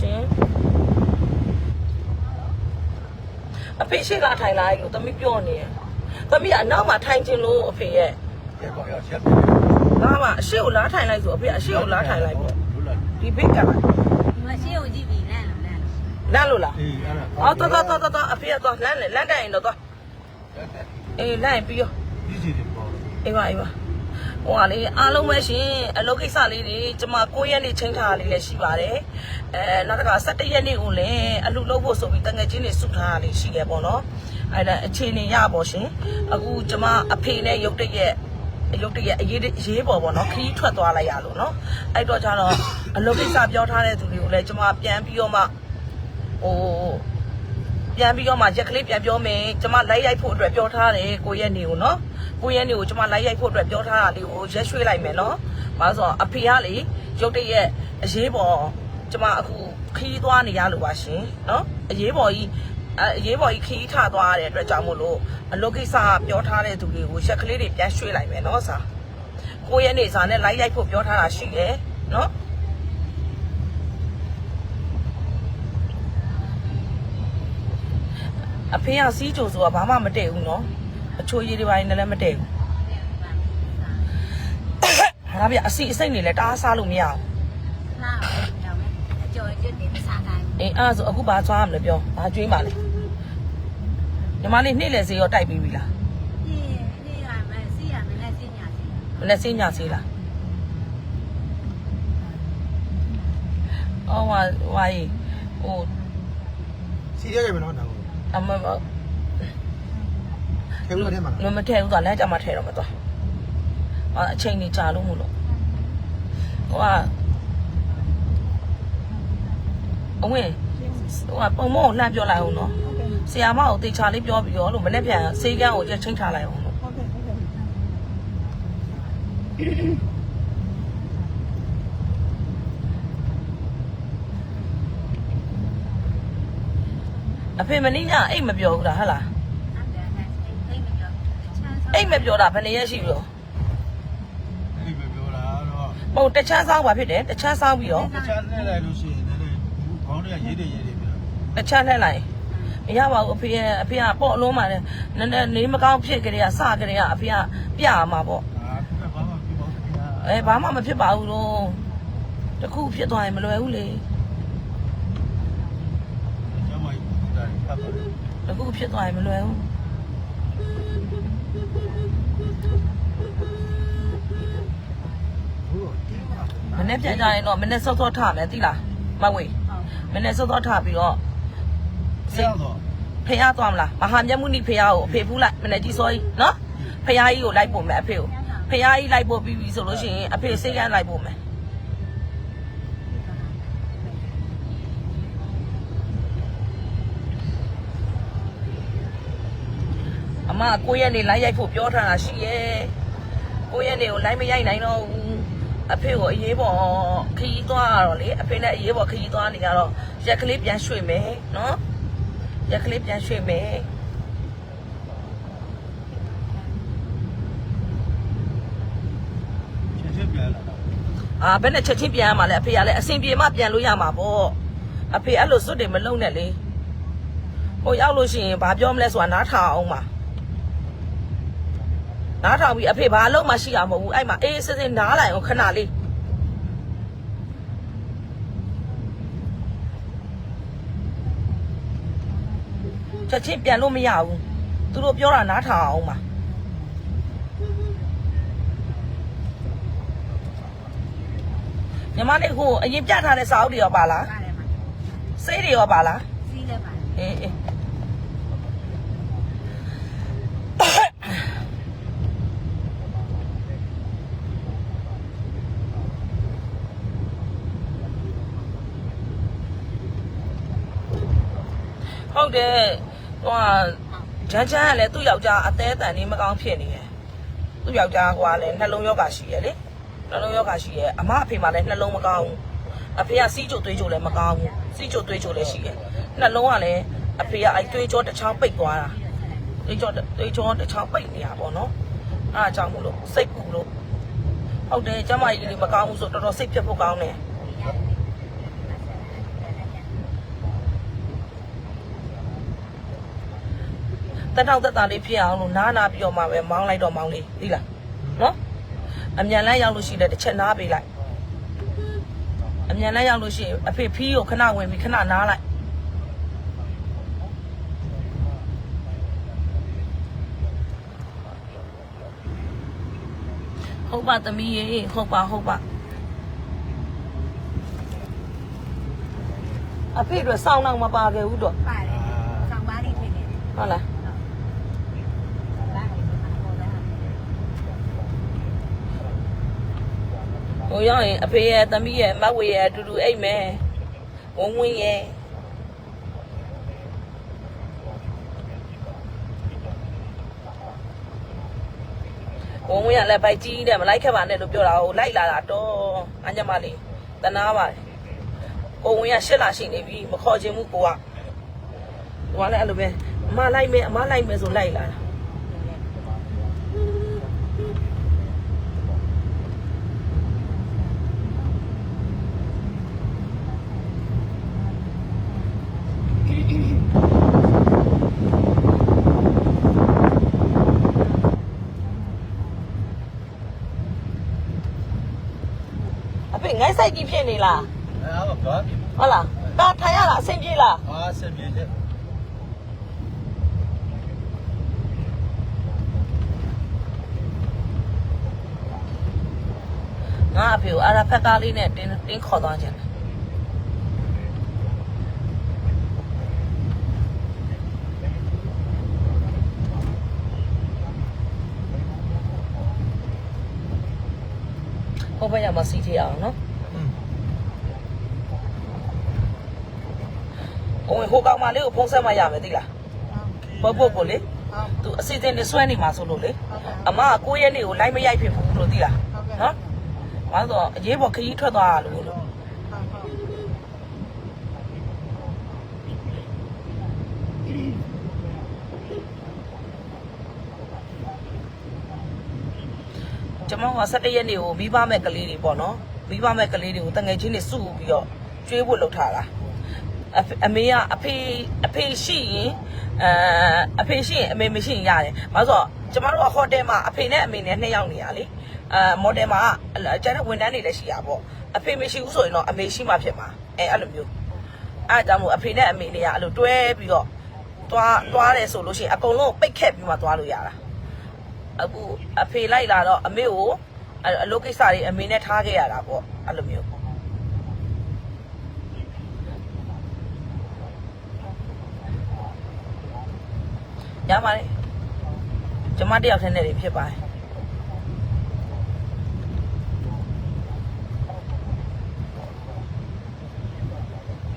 ရှင်အဖေရှိလာထိုင်လာလို့သမီးပြောနေတယ်သမီးကအနောက်မှာထိုင်ခြင်းလို့အဖေရဲ့ရက်ကောင်ရက်ရက်ဒါမှအရှိကိုလားထိုင်လိုက်ဆိုအဖေအရှိကိုလားထိုင်လိုက်ပေါ့ဒီဘက်ကလားမရှိကိုကြည့်ပြီးလန့်လို့လန့်လန့်လို့လားအေးအဲ့ဒါအော်တော်တော်တော်တော်အဖေကသွားလန့်လေလန့်တိုင်းတော့သွားအေးလန့်ပြီးရောကြည့်ကြည့်တယ်ပေါ့အေးပါအေးပါ ဟိုကလေအားလုံးပဲရှင်အလုပ်ကိစ္စလေးတွေကျမ9ရက်နေ့ချိန်ထားလေးလည်းရှိပါတယ်အဲနောက်တစ်ခါ17ရက်နေ့ကိုလည်းအလူလုပ်ဖို့ဆိုပြီးတငယ်ချင်းတွေစုထားတာလေးရှိရပေါ့နော်အဲ့ဒါအခြေအနေရပါရှင်အခုကျမအဖေနဲ့ရုတ်တရက်ရုတ်တရက်အရေးအရေးပေါ်ပေါ့နော်ခရီးထွက်သွားလိုက်ရလို့နော်အဲ့တော့ကျတော့အလုပ်ကိစ္စပြောထားတဲ့သူတွေကိုလည်းကျမပြန်ပြီးတော့မှဟို ပြန်ပြီးတော့မှရက်ကလေးပြန်ပြောမယ်ကျမလိုက်ရိုက်ဖို့အတွက်ပြောထားတယ်ကိုရက်နေကိုနော်ကိုရက်နေကိုကျမလိုက်ရိုက်ဖို့အတွက်ပြောထားတာလေးကိုရက်ရွှေ့လိုက်မယ်နော်ဘာလို့ဆိုတော့အဖေကလေရုတ်တရက်အရေးပေါ်ကျမအခုခီးသွားနေရလို့ပါရှင်နော်အရေးပေါ်ကြီးအအရေးပေါ်ကြီးခီးထသွားရတဲ့အတွက်ကြောင့်မို့လို့အလုပ်ကိစ္စကပြောထားတဲ့သူတွေကိုရက်ကလေးတွေပြန်ရွှေ့လိုက်မယ်နော်စာကိုရက်နေစာနဲ့လိုက်ရိုက်ဖို့ပြောထားတာရှိတယ်နော် အဖေကစီးကြိုဆိုတာဘာမှမတည့်ဘူးနော်အချိုးရည်တွေပိုင်းနဲ့လည်းမတည့်ဘူးဟာဗျအစီအစိမ့်နေလဲတအားစားလို့မရဘူးနားတော့မယ်အကျော်ကျွတ်နေမစားတိုင်းအေးအဲ့ဒါဆိုအခုဘာသွားရမလဲပြောဘာကျွေးမှလဲညီမလေးနေ့လည်စေးရောတိုက်ပြီးပြီလားဒီဒီကမစီရမနဲ့စညာစီမနေ့စေးညစေးလားအော်ဝါဝါကြီးဟိုစီးရဲကြမယ်နော်ဒါကို အမထဲဦးထဲမှာလားမမထဲဘူးသွားလမ်းကြမှာထဲတော့မသွားအာအချိန်ကြီးကြာလို့မို့လို့ဟိုကအဝင်းဟိုကပုံမောကိုလှမ်းပြောလိုက်အောင်နော်ဆရာမကိုတေချာလေးပြောပြီးရောလို့မနေ့ပြန်စေးကန်းကိုချက်ချင်းထားလိုက်အောင်လို့ အဖေမင်းညအိတ်မပြောဘူးလားဟဟလားအဲ့ဒါအဲ့အိမ်မပြောချမ်းအိတ်မပြောတာဘယ်နှစ်ရက်ရှိပြီရောအဲ့ဒီပြောတာတော့ဟုတ်တချမ်းဆောင်ပါဖြစ်တယ်တချမ်းဆောင်ပြီးတော့တခြားနဲ့လိုက်လို့ရှိရင်လည်းခေါင်းတွေကရေးတယ်ရေးတယ်ပြောတချမ်းလှည့်လိုက်မရပါဘူးအဖေရဲ့အဖေကပေါ့အလုံးပါလေနည်းနည်းနေမကောင်းဖြစ်ကြတဲ့ကစကြတဲ့ကအဖေကပြရမှာပေါ့အာကဘာမှပြပါဦးခင်ဗျာအဲဘာမှမဖြစ်ပါဘူးလို့တခုဖြစ်သွားရင်မလွယ်ဘူးလေ ကျမ ကြီးတာဖတ်ပါတယ်တခုဖြစ်သွားရင်မလွယ်ဘူးဟုတ်တယ်မနေ့ပြန်ကြရင်တော့မနေ့စောစောထမယ်သိလားမဝေမနေ့စောစောထပြီးတော့ဆရာတော့ဖေရသွားမလားမဟာမြတ်မုနိဖေရကိုအဖေဖူးလိုက်မနေ့ကြီးစောကြီးနော်ဖေရကြီးကိုလိုက်ပို့မယ်အဖေကိုဖေရကြီးလိုက်ပို့ပြီးပြီဆိုလို့ရှိရင်အဖေစိတ်ကန်းလိုက်ပို့မယ် မကိုရက်နေလိုက်ရိုက်ဖို့ပြောထားတာရှိရဲ့ကိုရက်နေကိုလိုက်မရိုက်နိုင်တော့ဘူးအဖေကိုအရေးပေါ်ခရီးသွားရတော့လေအဖေနဲ့အရေးပေါ်ခရီးသွားနေရတော့ရက်ကလေးပြန်ရွှေ့မယ်နော်ရက်ကလေးပြန်ရွှေ့မယ်ချက်ချက်ပြန်လာတာအာဘယ်နဲ့ချက်ချင်းပြန်ရမှာလဲအဖေကလည်းအဆင်ပြေမှပြန်လို့ရမှာပေါ့အဖေအဲ့လိုစွတ်တွေမလုံနဲ့လေဟိုရောက်လို့ရှိရင်ဘာပြောမလဲဆိုတာနားထောင်အောင်ပါ နားထောင်ပြီးအဖေဘာလုံးမှရှိရမဟုတ်ဘူးအဲ့မှာအေးစစ်စစ်နားလိုက်အောင်ခဏလေးချက်ချင်းပြန်လို့မရဘူးသူတို့ပြောတာနားထောင်အောင်ပါညီမလေးဟိုအရင်ပြထားတဲ့စာအုပ်တွေရောပါလားပါတယ်မှာစိတ်တွေရောပါလားစီးလဲပါတယ်အေးအေး ဟုတ်တယ်ဟိုကဂျန်ဂျန်ကလည်းသူ့ယောက်ျားအသေးအတန်နေမကောင်းဖြစ်နေတယ်သူ့ယောက်ျားကလည်းနှလုံးယောဂရှိရလေနှလုံးယောဂရှိရအမအဖေမှလည်းနှလုံးမကောင်းဘူးအဖေကစီးကြိုသွေးကြိုလည်းမကောင်းဘူးစီးကြိုသွေးကြိုလည်းရှိတယ်နှလုံးကလည်းအဖေကအဲ့သွေးကြောတစ်ချောင်းပိတ်သွားတာသွေးကြောသွေးကြောတစ်ချောင်းပိတ်နေတာပေါ့နော်အဲ့အကြောင်းမို့လို့စိတ်ပူလို့ဟုတ်တယ်ကျမကြီးလေးမကောင်းဘူးဆိုတော်တော်စိတ်ပြတ်ဖို့ကောင်းတယ် တက်တောက်တက်တာလေးဖြစ်အောင်လို့နားနာပြီးတော့မှပဲမောင်းလိုက်တော့မောင်းလေးသိလားနော်အမြန်လန်းရောက်လို့ရှိတယ်တစ်ချက်နားပေးလိုက်အမြန်လန်းရောက်လို့ရှိရင်အဖေဖီးကိုခဏဝင်ပြီးခဏနားလိုက်ဟုတ်ပါသမီးရေဟုတ်ပါဟုတ်ပါအဖေတို့စောင်းတော့မပါခဲ့ဘူးတော့ပါတယ်ဆောင်းပါးလေးဖြစ်နေတယ်ဟုတ်လား ဒါလည်းဒီမှာပေါ်လာ ဟိုရောက်ရင်အဖေရဲ့သမီးရဲ့မတ်ဝေရဲ့အတူတူအိတ်မယ်ဝင်းဝင်းရဲ့ဝင်းဝင်းကလည်းပိုက်ကြီးတယ်မလိုက်ခဲ့ပါနဲ့လို့ပြောတာဟိုလိုက်လာတာတော့အညမလေးတနာပါတယ်ကိုဝင်းကရှစ်လာရှိနေပြီမခေါ်ချင်ဘူးကိုကဟိုကလည်းအဲ့လိုပဲအမလိုက်မယ်အမလိုက်မယ်ဆိုလိုက်လာတာ အဖေငိုင်းဆိုင်ကြီးဖြစ်နေလားအဲအားဘာပြီဟုတ်လားကားထိုင်ရတာအဆင်ပြေလားအားဆက်ပြေတယ်ငါအဖေကိုအာရဖက်ကားလေးနဲ့တင်းတင်းခေါ်သွားခြင်း ဟိုဘက်ရမှာစီထရအောင်နော်ဟိုဟိုကောင်မလေးကိုဖုံးဆက်မှရမယ်သိလားပုတ်ပုတ်ကိုလေသူအစီအစဉ်နဲ့ဆွဲနေမှာဆိုလို့လေအမက9ရက်နေ့ကိုလိုက်မရိုက်ဖြစ်ဘူးလို့သိလားနော်ဘာလို့အရေးပေါ်ခရီးထွက်သွားတာလို့လို့ ကျွန်မက17ရက်နေ့ကိုမိဘမဲ့ကလေးတွေပေါ့နော်မိဘမဲ့ကလေးတွေကိုတငယ်ချင်းတွေစုပြီးတော့ကျွေးဖို့လုပ်ထားတာအဖေအမေကအဖေအဖေရှိရင်အဲအဖေရှိရင်အမေမရှိရင်ရတယ်။ဘာလို့ဆိုတော့ကျမတို့ကဟိုတယ်မှာအဖေနဲ့အမေနဲ့နှစ်ယောက်နေရလေ။အဲမော်တယ်မှာကျန်တဲ့ဝန်ထမ်းတွေလည်းရှိရပေါ့။အဖေမရှိဘူးဆိုရင်တော့အမေရှိမှဖြစ်မှာ။အဲအဲ့လိုမျိုး။အဲဒါကြောင့်မို့အဖေနဲ့အမေတွေကအဲ့လိုတွဲပြီးတော့သွားသွားတယ်ဆိုလို့ရှိရင်အကုန်လုံးပိတ်ခက်ပြီးမှသွားလို့ရတာ။ အခုအဖေလိုက်လာတော့အမေကိုအဲ့အလုပ်ကိစ္စတွေအမေနဲ့ထားခဲ့ရတာပေါ့အဲ့လိုမျိုးရပါတယ်ကျမတယောက်တည်းနဲ့တွေဖြစ်ပါတယ်